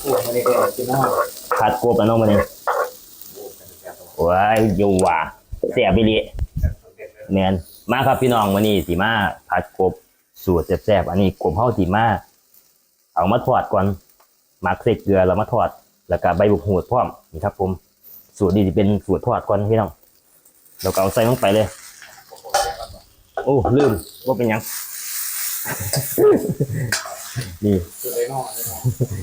โอ้ไม่ได้เกิดกินน้ำผัดกบแล้วเน้องมันนี่ว้ายอยู่ว่ะเสียบิลิแมนมาครับพี่น้องวันนี้สีมาผัดกบสูตรแซ่บๆอันนี้กบเฮาสีมาเอามาทอดก่อนหมักใส่เกลือแล้วมาทอด แล้วก็ใบบุกหูดพร้อมนี่ครับ ผม สูตรนี้จะเป็นสูตรทอดก่อนพี่น้องแล้วก็เอาใส่ลงไปเลย โอ้ลืมว่าเป็นยัง นี่คือไอ้นอกไอ้นอก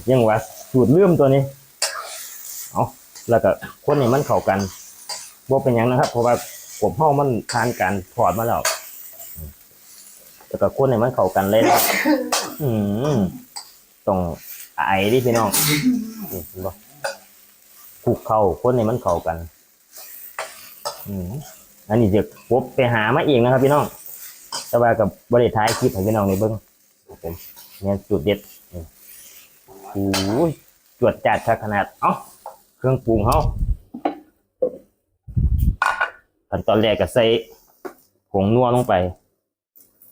ยังว่าสูตรเลื่อมตัวนี้เอาแล้วก็คนนี้มันเข้ากันบ่เป็นหยังนะครับ เพราะว่าผมเฮามันทานการถอดมาแล้วแล้วก็คนนี้มันเข้ากันเลยนะอืมต้องไอ้ดิพี่น้องนี่เห็นบ่คลุกเข้าคนนี้มันเข้ากัน อืมอันนี้จะพบไปหามาเองนะครับ พี่น้องแต่ว่ากับบริท้ายคลิปให้พี่น้องในเบิ้งครับผม เนี่ยจุดเด็ดโอ้ยจวดจัดชักขนาด เอ้าเครื่องปรุงเขาขั้นตอนแรกก็ใส่ผงนัวลงไป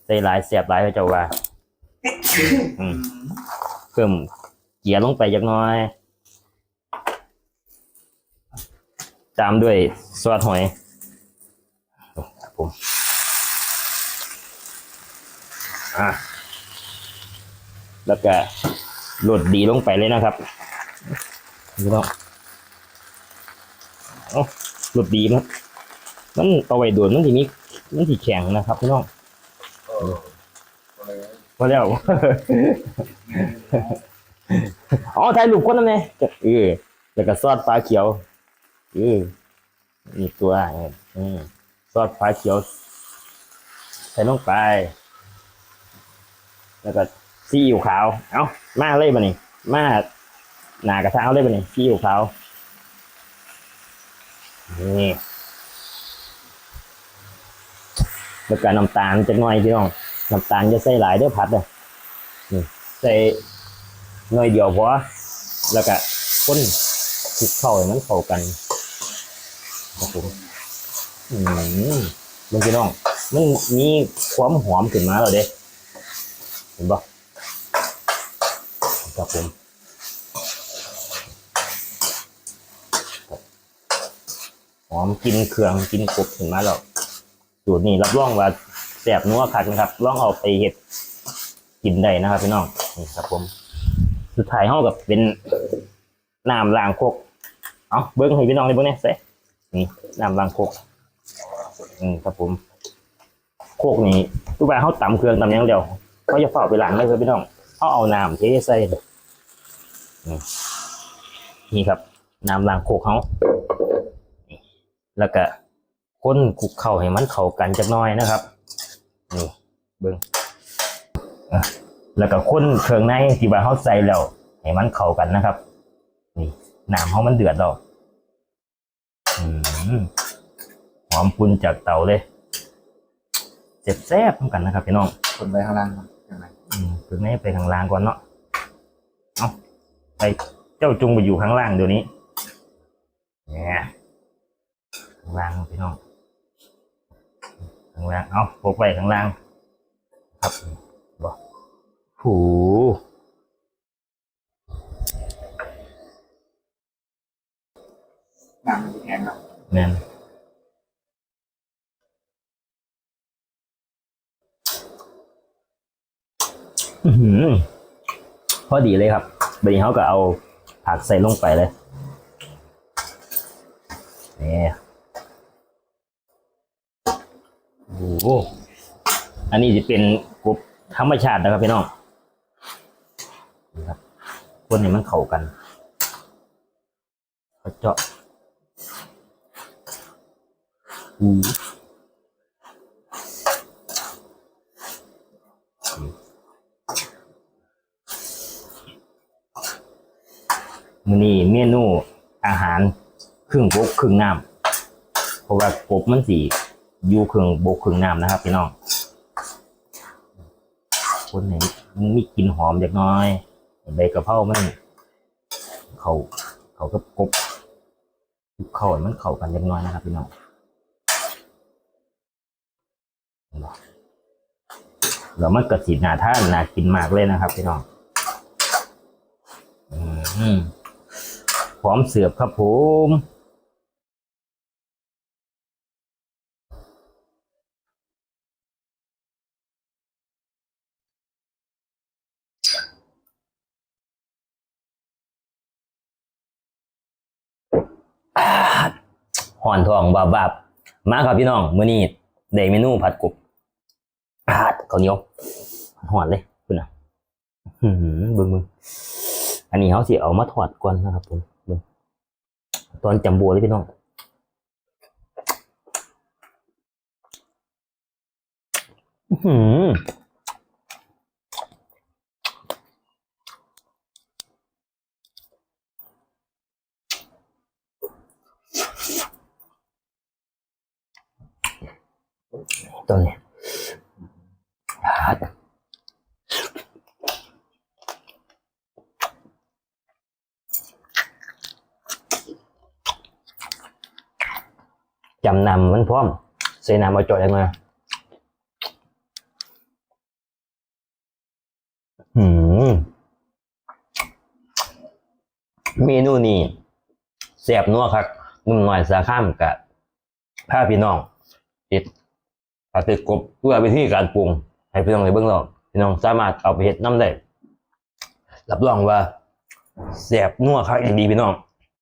ใส่หลายเสียบหลายเขาเจ้าว่าเพิ่มเกียร์ลงไปจักน้อย ตามด้วยซอสหอยครับผมอะ แล้วก็โหลดดีลงไปเลยนะครับนี่ต้องเอาโหลดดีมั้ยมันเอาไว้โดนมันทีนี้มันทีแข็งนะครับพี่น้องอะไรวะพอแล้วอ๋อถ่ายรูปคนนั้นไงเออแล้วก็ซอสฟ้าเขียวเออนี่ตัวอืมซอสฟ้าเขียว ใส่ลงไป แล้วก็ ซีอิ๊วขาว เอ้ามาเลยบ่นี่มาหนากระทะเอาเลยบ่นี่ซีอิ๊วขาวนี่แล้วก็น้ำตาลจะน้อยพี่น้องน้ำตาลจะใส่หลายเด้อผัดเลยนี่ใส่หน่อยเดียวพอแล้วก็ข้นคลุกเข้าให้มันเข้ากันครับผมอืมเบิ่งพี่น้อง มันมีความหอมขึ้นมาแล้วเด้เห็นปะ ครับผมหอมกินเครื่องกินกบขึ้นมาแล้วสูตรนี้รับรองว่าแสบนัวคักนะครับลองเอาไปเห็ดกินได้นะครับพี่น้องนี่ครับ ผม สุดท้ายห้องกับเป็นน้ำล้างโคกเอาเบิ้งให้พี่น้องเลยเบิ้งเนี่ยเซ่นี่น้ำล้างโคกอืมครับผมโคกนี้ทุกแบเขาตำเครื่องตำหยังเดียวเขาจะเฝ้าไปหลังเลยครับพี่น้องเขาเอาน้ำเทใส่ นี่นี่ครับน้ำล้างโคกเขานี่แล้วก็คนคลุกเข้าให้มันเข้ากันจักหน้อยนะครับนี่เบิ้งอะแล้วก็คนเครื่องในที่ว่าเขาใส่แล้วให้มันเข้ากันนะครับ นี่น้ำเขามันเดือดแล้วอืมหอมปุนจากเตาเลยเจ็บแซ่บๆเหมือนกันนะครับพี่น้องคนไปข้างล่างครับยังไงอืมถึงแม้ไปข้างล่างก่อนเนาะเอา ไปเจ้าจงไปอยู่ข้างล่างเดี๋ยวนี้เนี่ยข้างล่างพี่น้องข้างล่างเอาพกไปข้างล่าง ครับบอกหูน้ำมันจะแข็งครับแน่นพอดีเลยครับ เดี๋ยวเขาก็เอาผักใส่ลงไปเลยนี่โอ้โหอันนี้จะเป็นกบธรรมชาตินะครับพี่น้องนี่ครับคนนี้มันเข้ากันเขาเจาะอื มื้อนี้เมนูอาหารครึ่งบกครึ่งน้ำเพราะว่ากบมันสีอยู่ครึ่งบกครึ่งน้ำนะครับพี่น้อง คนไหนมันมีกลิ่นหอมเล็กน้อยใบกระเพรามันเขาเขาก็กบเข้ามันเข้ากันเล็กน้อยนะครับพี่น้องเห็นบ่แล้วมันกระสีหนาท่านน่ากินมากเลยนะครับพี่น้อง อืมอืม พร้อมเสิร์ฟครับผมห่อนทองบาบาบมาครับพี่น้องมื้อนี้ได้เมนูผัดกบอ่าข้าวเหนียวห่อนเลยคุณน่ะหือเบิ่งมึงอันนี้เขาสิเอามาทอดก่อนนะครับผม ตอนจำบัวเลยพี่น้องหือตอนนี้อ่าจำนำมันพร้อมใส่น้ำมาจอยยังไงหืมเมนูนี้แซ่บนัวครับนุ่มหน่อยสาข้ามกับผ้าพี่น้องเอ็ดอาติกบเพื่อวิธีการปรุง ให้พี่น้องในเบื้องหลังพี่น้องสามารถเอาไปเห็ดน้ำได้รับรองว่าแซ่บนัวครับอย่างดีพี่น้อง